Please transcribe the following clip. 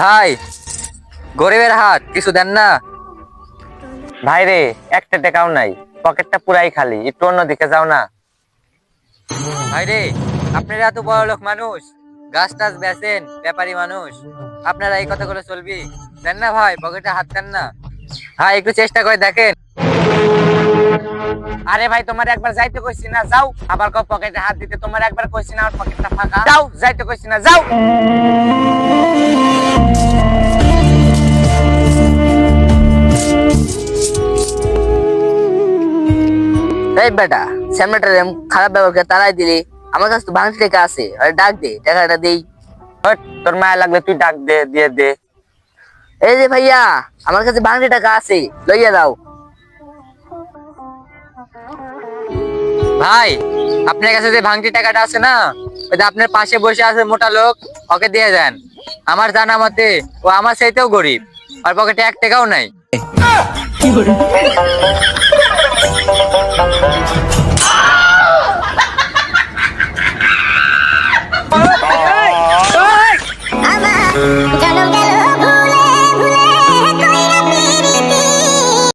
ভাই, গরিবের হাত, কিছু দেন না। ভাই রে, একটা টাকাও নাই, পকেটটা পুরাই খালি, একটু অন্য দিকে যাও না। ভাই রে আপনারা এত বড় লোক মানুষ, গাছ টাছ বেচেন, ব্যাপারী মানুষ, আপনারা এই কথাগুলো চলবি? দেন না ভাই, পকেটে হাত দেন না। হ্যাঁ একটু চেষ্টা করে দেখেন। আরে ভাই, তোমার একবার যাইতে কইছি না, যাও। আবার কো পকেটে হাত দিতে, তোমার একবার কইছি না, আমার পকেটটা ফাঁকা। যাও, যাইতে কইছি না, যাও। এই বেটা স্যামনেটার খারাপ ব্যবহার করে তারাই দিলি, আমার কাছে তো ভাঙতি টাকা আছে ডাক দে টাকাটা দেই। তোর মায়া লাগলে তুই ডাক দে, দিয়ে দে। এই যে ভাইয়া, আমার কাছে ভাঙতি টাকা আছে, লইয়া দাও। ভাই, আপনার কাছে যে ভাঙতি টাকাটা আছে না, ওই আপনার পাশে বসে আছে মোটা লোক, ওকে দিয়ে দেন। আমার জানা মতে, ও আমার চাইতেও গরিব আর পকেটে এক টাকাও নাই। Galo, galo.